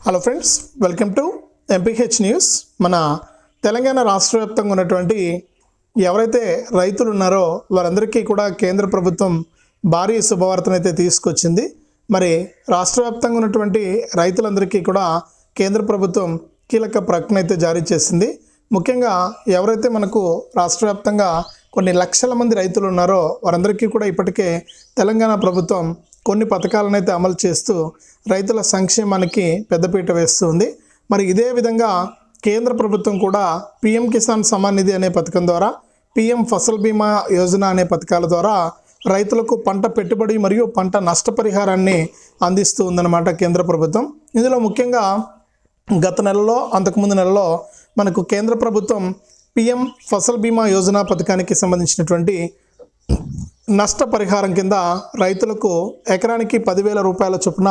Hello friends welcome to MPH news మన తెలంగాణ రాష్ట్ర వ్యాప్తంగా ఉన్నటువంటి ఎవరైతే రైతులు ఉన్నారో వారందరికీ కూడా కేంద్ర ప్రభుత్వం భారీ శుభవార్తనైతే తీసుకొచ్చింది. మరి రాష్ట్ర వ్యాప్తంగా ఉన్నటువంటి రైతులందరికీ కూడా కేంద్ర ప్రభుత్వం కీలక ప్రకటన అయితే జారీ చేసింది. ముఖ్యంగా ఎవరైతే మనకు రాష్ట్ర వ్యాప్తంగా కొన్ని లక్షల మంది రైతులు ఉన్నారో వారందరికీ కూడా ఇప్పటికే తెలంగాణ ప్రభుత్వం కొన్ని పథకాలను అయితే అమలు చేస్తూ రైతుల సంక్షేమానికి పెద్దపీట వేస్తుంది. మరి ఇదే విధంగా కేంద్ర ప్రభుత్వం కూడా పిఎం కిసాన్ సమాన్ నిధి అనే పథకం ద్వారా పిఎం ఫసల్ బీమా యోజన అనే పథకాల ద్వారా రైతులకు పంట పెట్టుబడి మరియు పంట నష్టపరిహారాన్ని అందిస్తూ ఉందన్నమాట కేంద్ర ప్రభుత్వం. ఇందులో ముఖ్యంగా గత నెలలో అంతకుముందు నెలలో మనకు కేంద్ర ప్రభుత్వం పిఎం ఫసల్ బీమా యోజన పథకానికి సంబంధించినటువంటి నష్టపరిహారం కింద రైతులకు ఎకరానికి పదివేల రూపాయల చొప్పున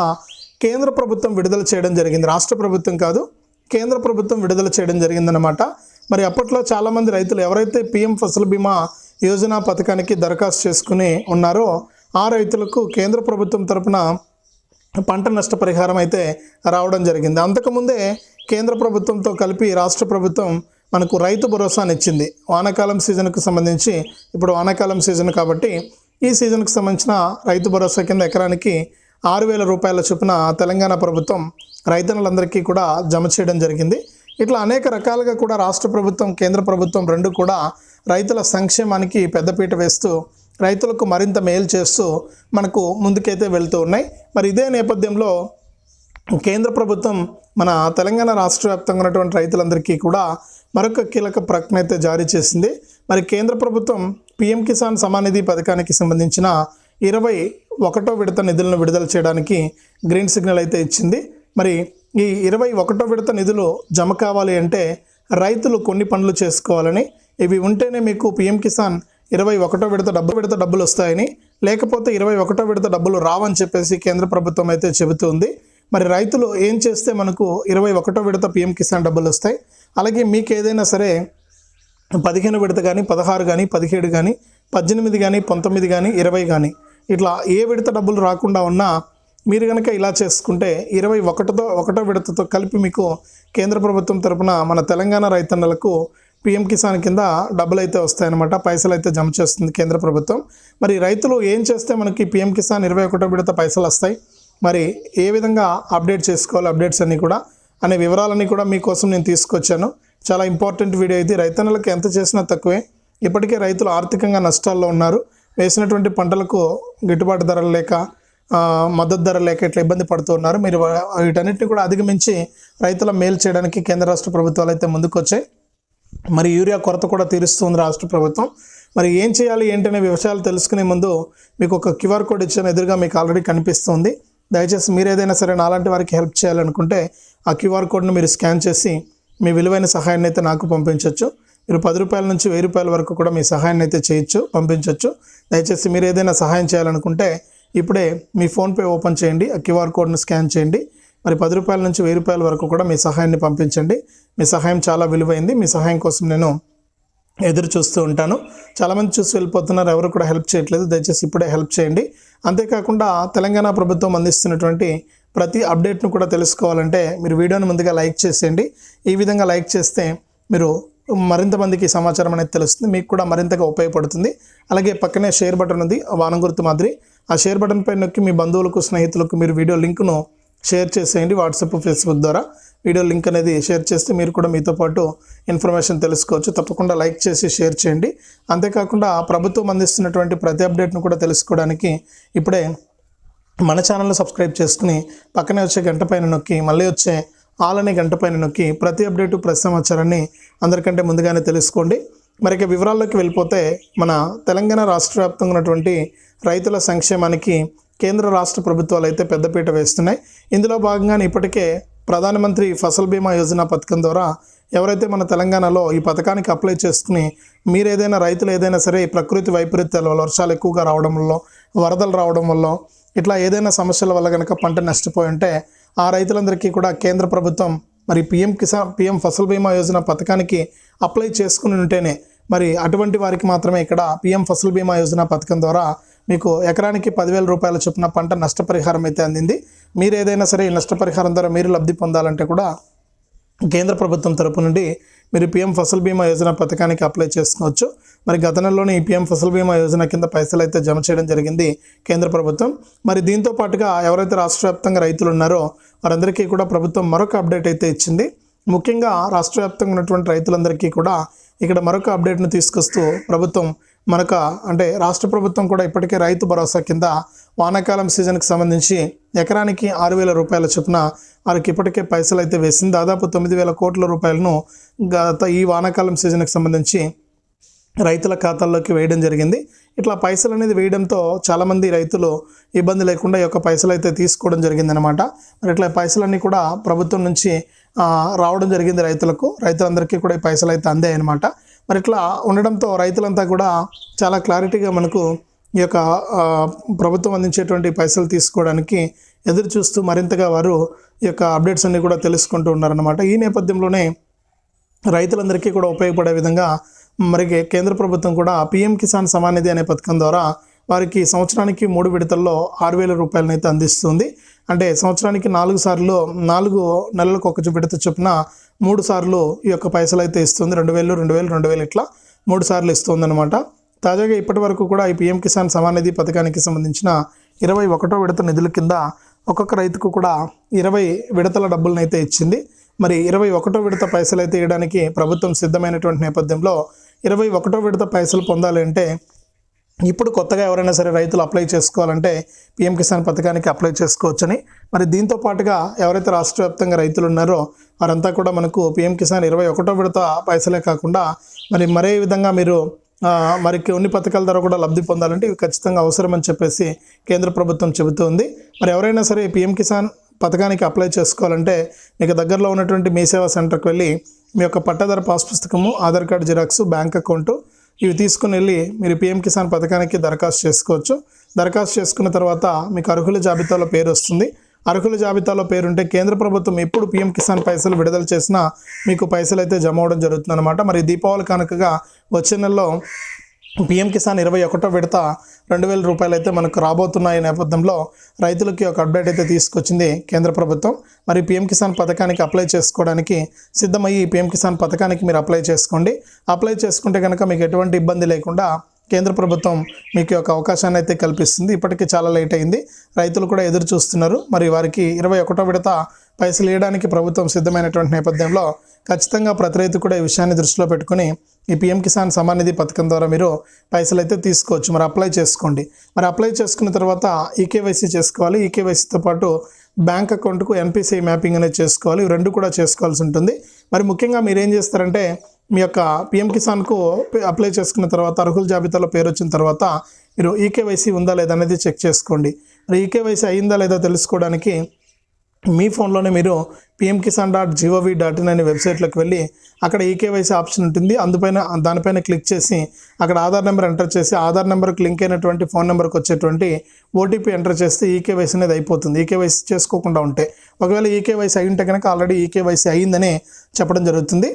కేంద్ర ప్రభుత్వం విడుదల చేయడం జరిగింది. రాష్ట్ర ప్రభుత్వం కాదు కేంద్ర ప్రభుత్వం విడుదల చేయడం జరిగిందనమాట మరి అప్పట్లో చాలామంది రైతులు ఎవరైతే పిఎం ఫసల్ బీమా యోజన పథకానికి దరఖాస్తు చేసుకుని ఉన్నారో ఆ రైతులకు కేంద్ర ప్రభుత్వం తరపున పంట నష్టపరిహారం అయితే రావడం జరిగింది. అంతకుముందే కేంద్ర ప్రభుత్వంతో కలిపి రాష్ట్ర ప్రభుత్వం మనకు రైతు భరోసా ఇచ్చింది వానాకాలం సీజన్కు సంబంధించి ఇప్పుడు వానాకాలం సీజన్ కాబట్టి ఈ సీజన్కు సంబంధించిన రైతు భరోసా కింద ఎకరానికి ఆరు వేల రూపాయల చొప్పున తెలంగాణ ప్రభుత్వం రైతన్నులందరికీ కూడా జమ చేయడం జరిగింది. ఇట్లా అనేక రకాలుగా కూడా రాష్ట్ర ప్రభుత్వం కేంద్ర ప్రభుత్వం రెండు కూడా రైతుల సంక్షేమానికి పెద్దపీట వేస్తూ రైతులకు మరింత మేలు చేస్తూ మనకు ముందుకైతే వెళ్తూ ఉన్నాయి. మరి ఇదే నేపథ్యంలో కేంద్ర ప్రభుత్వం మన తెలంగాణ రాష్ట్ర వ్యాప్తంగా ఉన్నటువంటి రైతులందరికీ కూడా మరొక కీలక ప్రకటన అయితే జారీ చేసింది. మరి కేంద్ర ప్రభుత్వం పిఎం కిసాన్ సమానిధి పథకానికి సంబంధించిన ఇరవై ఒకటో విడత నిధులను విడుదల చేయడానికి గ్రీన్ సిగ్నల్ అయితే ఇచ్చింది. మరి ఈ ఇరవై ఒకటో విడత నిధులు జమ కావాలి అంటే రైతులు కొన్ని పనులు చేసుకోవాలని ఇవి ఉంటేనే మీకు పిఎం కిసాన్ ఇరవై ఒకటో విడత డబ్బు విడత డబ్బులు వస్తాయని లేకపోతే ఇరవై ఒకటో విడత డబ్బులు రావని చెప్పేసి కేంద్ర ప్రభుత్వం అయితే చెబుతుంది మరి రైతులు ఏం చేస్తే మనకు ఇరవై ఒకటో విడత పిఎం కిసాన్ డబ్బులు వస్తాయి? అలాగే మీకు ఏదైనా సరే పదిహేను విడత కానీ పదహారు కానీ పదిహేడు కానీ పద్దెనిమిది కానీ పంతొమ్మిది కానీ ఇరవై కానీ ఇట్లా ఏ విడత డబ్బులు రాకుండా ఉన్నా మీరు కనుక ఇలా చేసుకుంటే ఇరవై ఒకటితో ఒకటో విడతతో కలిపి మీకు కేంద్ర ప్రభుత్వం తరపున మన తెలంగాణ రైతన్నలకు పిఎం కిసాన్ కింద డబ్బులు అయితే వస్తాయన్నమాట పైసలు అయితే జమ చేస్తుంది కేంద్ర ప్రభుత్వం. మరి రైతులు ఏం చేస్తే మనకి పిఎం కిసాన్ ఇరవై ఒకటో విడత పైసలు వస్తాయి మరి ఏ విధంగా అప్డేట్ చేసుకోవాలి అప్డేట్స్ అన్నీ కూడా అనే వివరాలన్నీ కూడా మీకోసం నేను తీసుకొచ్చాను. చాలా ఇంపార్టెంట్ వీడియో ఇది. రైతన్నలకు ఎంత చేసినా తక్కువే. ఇప్పటికే రైతులు ఆర్థికంగా నష్టాల్లో ఉన్నారు. వేసినటువంటి పంటలకు గిట్టుబాటు ధరలు లేక మద్దతు ధర లేక ఇట్లా ఇబ్బంది పడుతూ ఉన్నారు. మీరు వీటన్నిటిని కూడా అధిగమించి రైతుల మేలు చేయడానికి కేంద్ర రాష్ట్ర ప్రభుత్వాలు అయితే ముందుకొచ్చాయి. మరి యూరియా కొరత కూడా తీరుస్తుంది రాష్ట్ర ప్రభుత్వం. మరి ఏం చేయాలి ఏంటనే విషయాలు తెలుసుకునే ముందు మీకు ఒక క్యూఆర్ కోడ్ ఇచ్చిన. ఎదురుగా మీకు ఆల్రెడీ కనిపిస్తుంది దయచేసి మీరు ఏదైనా సరే నాలాంటి వారికి హెల్ప్ చేయాలనుకుంటే ఆ క్యూఆర్ కోడ్ను మీరు స్కాన్ చేసి మీ విలువైన సహాయాన్ని అయితే నాకు పంపించవచ్చు మీరు పది రూపాయల నుంచి వెయ్యి రూపాయల వరకు కూడా మీ సహాయాన్ని అయితే చేయొచ్చు పంపించవచ్చు దయచేసి మీరు ఏదైనా సహాయం చేయాలనుకుంటే ఇప్పుడే మీ ఫోన్పే ఓపెన్ చేయండి ఆ క్యూఆర్ కోడ్ను స్కాన్ చేయండి. మరి పది రూపాయల నుంచి వెయ్యి రూపాయల వరకు కూడా మీ సహాయాన్ని పంపించండి. మీ సహాయం చాలా విలువైంది. మీ సహాయం కోసం నేను ఎదురు చూస్తూ ఉంటాను. చాలామంది చూసి వెళ్ళిపోతున్నారు ఎవరు కూడా హెల్ప్ చేయట్లేదు. దయచేసి ఇప్పుడే హెల్ప్ చేయండి. అంతేకాకుండా తెలంగాణ ప్రభుత్వం అందిస్తున్నటువంటి ప్రతి అప్డేట్ను కూడా తెలుసుకోవాలంటే మీరు వీడియోని ముందుగా లైక్ చేసేయండి. ఈ విధంగా లైక్ చేస్తే మీరు మరింత మందికి సమాచారం అనేది తెలుస్తుంది. మీకు కూడా మరింతగా ఉపయోగపడుతుంది. అలాగే పక్కనే షేర్ బటన్ ఉంది వానం గుర్తు మాదిరి. ఆ షేర్ బటన్ పై నొక్కి మీ బంధువులకు స్నేహితులకు మీరు వీడియో లింక్ను షేర్ చేసేయండి వాట్సాప్ ఫేస్బుక్ ద్వారా. వీడియో లింక్ అనేది షేర్ చేస్తే మీరు కూడా మీతో పాటు ఇన్ఫర్మేషన్ తెలుసుకోవచ్చు. తప్పకుండా లైక్ చేసి షేర్ చేయండి. అంతేకాకుండా ప్రభుత్వం అందిస్తున్నటువంటి ప్రతి అప్డేట్ను కూడా తెలుసుకోవడానికి ఇప్పుడే మన ఛానల్ని సబ్స్క్రైబ్ చేసుకుని పక్కనే వచ్చే గంట పైన నొక్కి మళ్ళీ వచ్చే ఆల్ అనే గంట పైన నొక్కి ప్రతి అప్డేటు ప్రతి సమాచారాన్ని అందరికంటే ముందుగానే తెలుసుకోండి. మరి వివరాల్లోకి వెళ్ళిపోతే మన తెలంగాణ రాష్ట్ర వ్యాప్తంగా ఉన్నటువంటి రైతుల సంక్షేమానికి కేంద్ర రాష్ట్ర ప్రభుత్వాలు అయితే పెద్దపీట వేస్తున్నాయి. ఇందులో భాగంగానే ఇప్పటికే ప్రధానమంత్రి ఫసల్ బీమా యోజన పథకం ద్వారా ఎవరైతే మన తెలంగాణలో ఈ పథకానికి అప్లై చేసుకుని మీరు ఏదైనా రైతులు ఏదైనా సరే ప్రకృతి వైపరీత్యాల వల్ల వర్షాలు ఎక్కువగా రావడం వల్ల వరదలు రావడం వల్ల ఇట్లా ఏదైనా సమస్యల వల్ల కనుక పంట నష్టపోయి ఉంటే ఆ రైతులందరికీ కూడా కేంద్ర ప్రభుత్వం మరి పిఎం కిసాన్ పిఎం ఫసల్ బీమా యోజన పథకానికి అప్లై చేసుకుని ఉంటేనే మరి అటువంటి వారికి మాత్రమే ఇక్కడ పిఎం ఫసల్ బీమా యోజన పథకం ద్వారా మీకు ఎకరానికి పదివేల రూపాయల చొప్పున పంట నష్టపరిహారం అయితే అందింది. మీరు ఏదైనా సరే ఈ నష్టపరిహారం ద్వారా మీరు లబ్ధి పొందాలంటే కూడా కేంద్ర ప్రభుత్వం తరపు నుండి మీరు పిఎం ఫసల్ బీమా యోజన పథకానికి అప్లై చేసుకోవచ్చు. మరి గత నెలలోనే ఈ పిఎం ఫసల్ బీమా యోజన కింద పైసలు అయితే జమ చేయడం జరిగింది కేంద్ర ప్రభుత్వం. మరి దీంతో పాటుగా ఎవరైతే రాష్ట్ర వ్యాప్తంగా రైతులు ఉన్నారో వారందరికీ కూడా ప్రభుత్వం మరొక అప్డేట్ అయితే ఇచ్చింది. ముఖ్యంగా రాష్ట్ర వ్యాప్తంగా ఉన్నటువంటి రైతులందరికీ కూడా ఇక్కడ మరొక అప్డేట్ను తీసుకొస్తూ ప్రభుత్వం మనకు అంటే రాష్ట్ర ప్రభుత్వం కూడా ఇప్పటికే రైతు భరోసా కింద వానాకాలం సీజన్కి సంబంధించి ఎకరానికి ఆరు వేల రూపాయల చొప్పున వారికి ఇప్పటికే పైసలు అయితే వేసింది. దాదాపు తొమ్మిది వేల కోట్ల రూపాయలను గత ఈ వానాకాలం సీజన్కి సంబంధించి రైతుల ఖాతాల్లోకి వేయడం జరిగింది. ఇట్లా పైసలు అనేది వేయడంతో చాలామంది రైతులు ఇబ్బంది లేకుండా ఈ యొక్క పైసలు అయితే తీసుకోవడం జరిగిందనమాట మరి ఇట్లా పైసలన్నీ కూడా ప్రభుత్వం నుంచి రావడం జరిగింది రైతులకు. రైతులందరికీ కూడా ఈ పైసలు అయితే అందాయన్నమాట. మరి ఇట్లా ఉండడంతో రైతులంతా కూడా చాలా క్లారిటీగా మనకు ఈ యొక్క ప్రభుత్వం అందించేటువంటి పైసలు తీసుకోవడానికి ఎదురు చూస్తూ మరింతగా వారు ఈ యొక్క అప్డేట్స్ అన్నీ కూడా తెలుసుకుంటూ ఉన్నారన్నమాట. ఈ నేపథ్యంలోనే రైతులందరికీ కూడా ఉపయోగపడే విధంగా మరి కేంద్ర ప్రభుత్వం కూడా పిఎం కిసాన్ సమాన్ నిధి అనే పథకం ద్వారా వారికి సంవత్సరానికి మూడు విడతల్లో ఆరు వేల రూపాయలను అయితే అందిస్తుంది. అంటే సంవత్సరానికి నాలుగు సార్లు నాలుగు నెలలకు ఒక విడత చొప్పున మూడు సార్లు ఈ యొక్క పైసలు అయితే ఇస్తుంది. రెండు వేలు రెండు వేలు రెండు వేలు ఇట్లా మూడు సార్లు ఇస్తుంది అనమాట తాజాగా ఇప్పటి వరకు కూడా ఈ పిఎం కిసాన్ సమానిధి పథకానికి సంబంధించిన ఇరవై ఒకటో విడత నిధుల కింద ఒక్కొక్క రైతుకు కూడా ఇరవై విడతల డబ్బులను అయితే ఇచ్చింది. మరి ఇరవై ఒకటో విడత పైసలు అయితే ఇవ్వడానికి ప్రభుత్వం సిద్ధమైనటువంటి నేపథ్యంలో ఇరవై ఒకటో విడత పైసలు పొందాలి అంటే ఇప్పుడు కొత్తగా ఎవరైనా సరే రైతులు అప్లై చేసుకోవాలంటే పిఎం కిసాన్ పథకానికి అప్లై చేసుకోవచ్చని. మరి దీంతో పాటుగా ఎవరైతే రాష్ట్ర వ్యాప్తంగా రైతులు ఉన్నారో వారంతా కూడా మనకు పిఎం కిసాన్ ఇరవై ఒకటో విడత పైసలే కాకుండా మరి మరే విధంగా మీరు మరి కొన్ని పథకాల ద్వారా కూడా లబ్ధి పొందాలంటే ఇవి ఖచ్చితంగా అవసరమని చెప్పేసి కేంద్ర ప్రభుత్వం చెబుతుంది. మరి ఎవరైనా సరే పిఎం కిసాన్ పథకానికి అప్లై చేసుకోవాలంటే మీకు దగ్గరలో ఉన్నటువంటి మీ సేవా సెంటర్కి వెళ్ళి మీ యొక్క పట్టాదారు పాస్ పుస్తకము Aadhaar card xerox bank account ఇవి తీసుకుని వెళ్ళి మీరు పిఎం కిసాన్ పథకానికి దరఖాస్తు చేసుకోవచ్చు. దరఖాస్తు చేసుకున్న తర్వాత మీకు అర్హుల జాబితాలో పేరు వస్తుంది. అర్హుల జాబితాలో పేరుంటే కేంద్ర ప్రభుత్వం ఎప్పుడు పిఎం కిసాన్ పైసలు విడుదల చేసినా మీకు పైసలు అయితే జమ అవడం జరుగుతుంది అనమాట మరి దీపావళి కనుకగా వచ్చే నెలలో పిఎం కిసాన్ ఇరవై ఒకటో విడత రెండు వేల రూపాయలు అయితే మనకు రాబోతున్నాయి నేపథ్యంలో రైతులకి ఒక అప్డేట్ అయితే తీసుకొచ్చింది కేంద్ర ప్రభుత్వం. మరి పిఎం కిసాన్ పథకానికి అప్లై చేసుకోవడానికి సిద్ధమయ్యి పిఎం కిసాన్ పథకానికి మీరు అప్లై చేసుకోండి. అప్లై చేసుకుంటే కనుక మీకు ఎటువంటి ఇబ్బంది లేకుండా కేంద్ర ప్రభుత్వం మీకు ఒక అవకాశాన్ని అయితే కల్పిస్తుంది. ఇప్పటికీ చాలా లేట్ అయింది. రైతులు కూడా ఎదురు చూస్తున్నారు. మరి వారికి ఇరవై ఒకటో విడత పైసలు ఇవ్వడానికి ప్రభుత్వం సిద్ధమైనటువంటి నేపథ్యంలో ఖచ్చితంగా ప్రతి రైతు కూడా ఈ విషయాన్ని దృష్టిలో పెట్టుకుని ఈ పిఎం కిసాన్ సమాన్ నిధి పథకం ద్వారా మీరు పైసలు అయితే తీసుకోవచ్చు. మరి అప్లై చేసుకోండి. మరి అప్లై చేసుకున్న తర్వాత ఈకేవైసీ చేసుకోవాలి. ఈకేవైసీతో పాటు బ్యాంక్ అకౌంట్కు ఎన్పిసిఐ మ్యాపింగ్ అనేది చేసుకోవాలి. రెండు కూడా చేసుకోవాల్సి ఉంటుంది. మరి ముఖ్యంగా మీరు ఏం చేస్తారంటే మీ యొక్క పిఎం కిసాన్కు అప్లై చేసుకున్న తర్వాత అర్హుల జాబితాలో పేరు వచ్చిన తర్వాత మీరు ఈకేవైసీ ఉందా లేదా అనేది చెక్ చేసుకోండి. మరి ఈకేవైసీ అయిందా లేదా తెలుసుకోవడానికి మీ ఫోన్లోనే మీరు PM Kisan dot G O V dot వెబ్సైట్లోకి వెళ్ళి అక్కడ ఈకేవైసీ ఆప్షన్ ఉంటుంది. అందుపైన దానిపైన క్లిక్ చేసి అక్కడ ఆధార్ నెంబర్ ఎంటర్ చేసి ఆధార్ నెంబర్కి లింక్ అయినటువంటి ఫోన్ నెంబర్కి వచ్చేటువంటి ఓటీపీ ఎంటర్ చేస్తే ఈకేవైసీ అనేది అయిపోతుంది. ఈకేవైసీ చేసుకోకుండా ఉంటే. ఒకవేళ ఈకేవైసీ అయి కనుక ఆల్రెడీ ఈకేవైసీ అయిందని చెప్పడం జరుగుతుంది.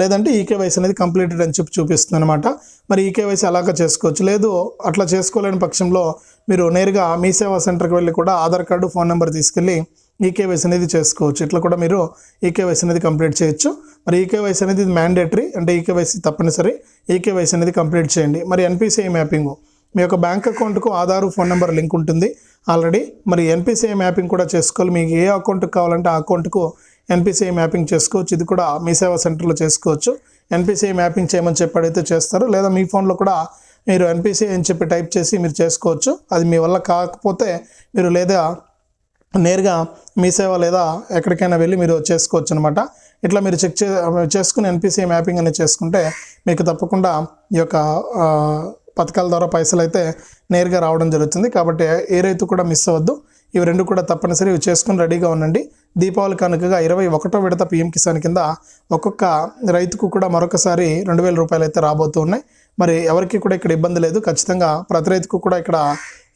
లేదంటే ఈకేవైసీ అనేది కంప్లీటెడ్ అని చెప్పి చూపిస్తుంది అనమాట మరి ఈకేవైసీ అలాగా చేసుకోవచ్చు. లేదు అట్లా చేసుకోలేని పక్షంలో మీరు నేరుగా మీ సేవా సెంటర్కి వెళ్ళి కూడా ఆధార్ కార్డు ఫోన్ నెంబర్ తీసుకెళ్ళి ఈకేవైసీ అనేది చేసుకోవచ్చు. ఇట్లా కూడా మీరు ఈకేవైసీ అనేది కంప్లీట్ చేయొచ్చు. మరి ఈకేవైసీ అనేది మ్యాండేటరీ అంటే ఈకేవైసీ తప్పనిసరి. ఈకేవైసీ అనేది కంప్లీట్ చేయండి. మరి ఎన్పిసిఐ మ్యాపింగ్ మీ యొక్క బ్యాంక్ అకౌంట్కు ఆధార్ ఫోన్ నెంబర్ లింక్ ఉంటుంది. ఆల్రెడీ మరి ఎన్పిసిఐ మ్యాపింగ్ కూడా చేసుకోవాలి. మీకు ఏ అకౌంట్కి కావాలంటే ఆ అకౌంట్కు ఎన్పిసిఐ మ్యాపింగ్ చేసుకోవచ్చు. ఇది కూడా మీ సేవా సెంటర్లో చేసుకోవచ్చు. ఎన్పిసిఐ మ్యాపింగ్ చేయమని చెప్పి అడిగితే చేస్తారు. లేదా మీ ఫోన్లో కూడా మీరు ఎన్పిసిఐ అని చెప్పి టైప్ చేసి మీరు చేసుకోవచ్చు. అది మీ వల్ల కాకపోతే మీరు లేదా నేరుగా మీ సేవ లేదా ఎక్కడికైనా వెళ్ళి మీరు చేసుకోవచ్చు అనమాట ఇట్లా మీరు చెక్ చే చేసుకుని ఎన్పిసి మ్యాపింగ్ అనేది చేసుకుంటే మీకు తప్పకుండా ఈ యొక్క పథకాల ద్వారా పైసలు అయితే నేరుగా రావడం జరుగుతుంది. కాబట్టి ఏ రైతు కూడా మిస్ అవ్వద్దు. ఇవి రెండు కూడా తప్పనిసరి ఇవి చేసుకుని రెడీగా ఉండండి. దీపావళి కనుకగా ఇరవై ఒకటో విడత పిఎం కిసాన్ కింద ఒక్కొక్క రైతుకు కూడా మరొకసారి రెండు వేల రూపాయలు అయితే రాబోతూ ఉన్నాయి. మరి ఎవరికి కూడా ఇక్కడ ఇబ్బంది లేదు. ఖచ్చితంగా ప్రతి రైతుకు కూడా ఇక్కడ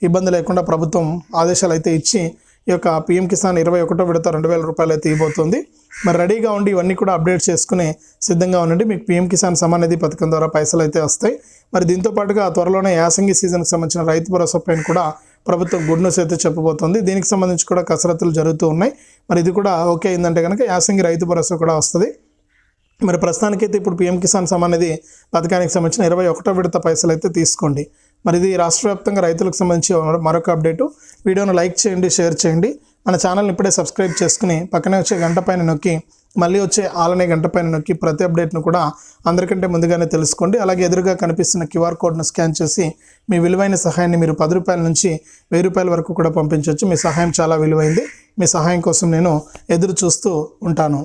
ఇబ్బంది లేకుండా ప్రభుత్వం ఆదేశాలు అయితే ఇచ్చి ఈ యొక్క పిఎం కిసాన్ ఇరవై ఒకటో విడత రెండు వేల రూపాయలు అయితే ఇవ్వబోతుంది. మరి రెడీగా ఉండి ఇవన్నీ కూడా అప్డేట్ చేసుకుని సిద్ధంగా ఉండండి. మీకు పిఎం కిసాన్ సమానిధి పథకం ద్వారా పైసలు అయితే వస్తాయి. మరి దీంతో పాటుగా త్వరలోనే యాసంగి సీజన్కి సంబంధించిన రైతు భరోసా పైన కూడా ప్రభుత్వం గుడ్ న్యూస్ అయితే చెప్పబోతోంది. దీనికి సంబంధించి కూడా కసరత్తులు జరుగుతూ ఉన్నాయి. మరి ఇది కూడా ఓకే అయిందంటే కనుక యాసంగి రైతు భరోసా కూడా వస్తుంది. మరి ప్రస్తుతానికైతే ఇప్పుడు పిఎం కిసాన్ సమాన్ అనేది పథకానికి సంబంధించిన ఇరవై ఒకటో విడత పైసలు అయితే తీసుకోండి. మరి ఇది రాష్ట్ర వ్యాప్తంగా రైతులకు సంబంధించి మరొక అప్డేటు. వీడియోను లైక్ చేయండి షేర్ చేయండి. మన ఛానల్ని ఇప్పుడే సబ్స్క్రైబ్ చేసుకుని పక్కనే వచ్చే గంట పైన నొక్కి మళ్ళీ వచ్చే ఆలనే గంట పైన నొక్కి ప్రతి అప్డేట్ను కూడా అందరికంటే ముందుగానే తెలుసుకోండి. అలాగే ఎదురుగా కనిపిస్తున్న క్యూఆర్ కోడ్ను స్కాన్ చేసి మీ విలువైన సహాయాన్ని మీరు పది రూపాయల నుంచి వెయ్యి రూపాయల వరకు కూడా పంపించవచ్చు మీ సహాయం చాలా విలువైంది. మీ సహాయం కోసం నేను ఎదురు చూస్తూ ఉంటాను.